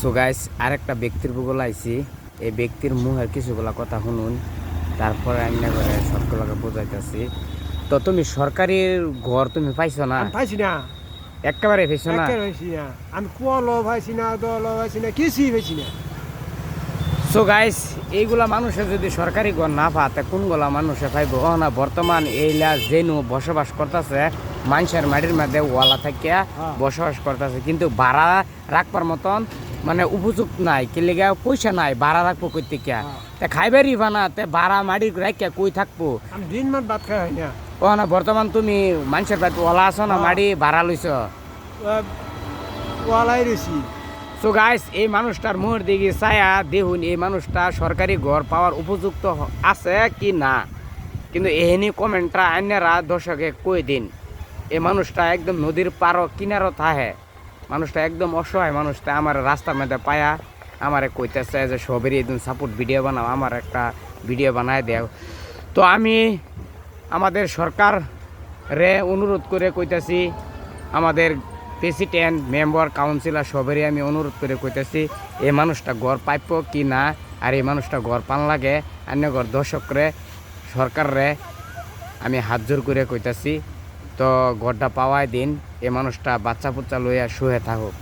So guys আরেকটা ব্যক্তির ভূগোল আইছি। এই ব্যক্তির মুহের কিছুগুলা কথা শুনুন। তারপরে আমি না করে সবগুলোকে বোঝাইতেছি। তো তুমি সরকারি ঘর তুমি পাইছো না? পাইছি না। একেবারে পাইছো না? আমি কুয়ালো পাইছি না দলো পাইছি না কিছুই পাইছি না। সো গাইস এইগুলা মানুষে যদি সরকারি ঘর না পাতে কোনগুলা মানুষে পাইব? না বর্তমান এইলা যেনু বসবাস করতেছে মানুষের মাটির মধ্যে ওয়ালা থাকিয়া হ্যাঁ। বসবাস করতেছে। কিন্তু ভাড়া রাখবার মতন মানে উপযুক্ত নাই কিলিগা পয়সা নাই ভাড়া রাখব কই থেকে। তে খাইবারই বানা তে ভাড়া মাটি রাখিয়া কই থাকব? দিন মান ভাত খাই হয় না ও না বর্তমান তুমি মানুষের বাড়িতে ওলা আছো না হ্যাঁ। মাটি ভাড়া লইছ? ওলাই রয়েছি সো গাইস এই মানুষটার মুহূর দিকে ছায়া দেখুন এই মানুষটা সরকারি ঘর পাওয়ার উপযুক্ত আছে কি না? কিন্তু এহেনি কমেন্টটা আইনারা দর্শকে কই দিন? এই মানুষটা একদম নদীর পারো কিনারও থাহে। মানুষটা একদম অসহায় মানুষটা আমার রাস্তার মধ্যে পায়া আমারে কইতেছে যে সবেরই একদম সাপোর্ট ভিডিও বানাও, আমার একটা ভিডিও বানায় দেও। তো আমি আমাদের সরকার রে অনুরোধ করে কইতাছি, আমাদের প্রেসিডেন্ট মেম্বার কাউন্সিলর সবেরই আমি অনুরোধ করে কইতাছি এই মানুষটা গড় পাইপ কি না, আর এই মানুষটা ঘর পান লাগে অন্য ঘর দর্শকরে সরকাররে আমি হাত জোর করে কইতাছি তো ঘরটা পাওয়ায় দিন এ মানুষটা বাচ্চা পুচ্চা লইয়া শুয়ে থাকুক।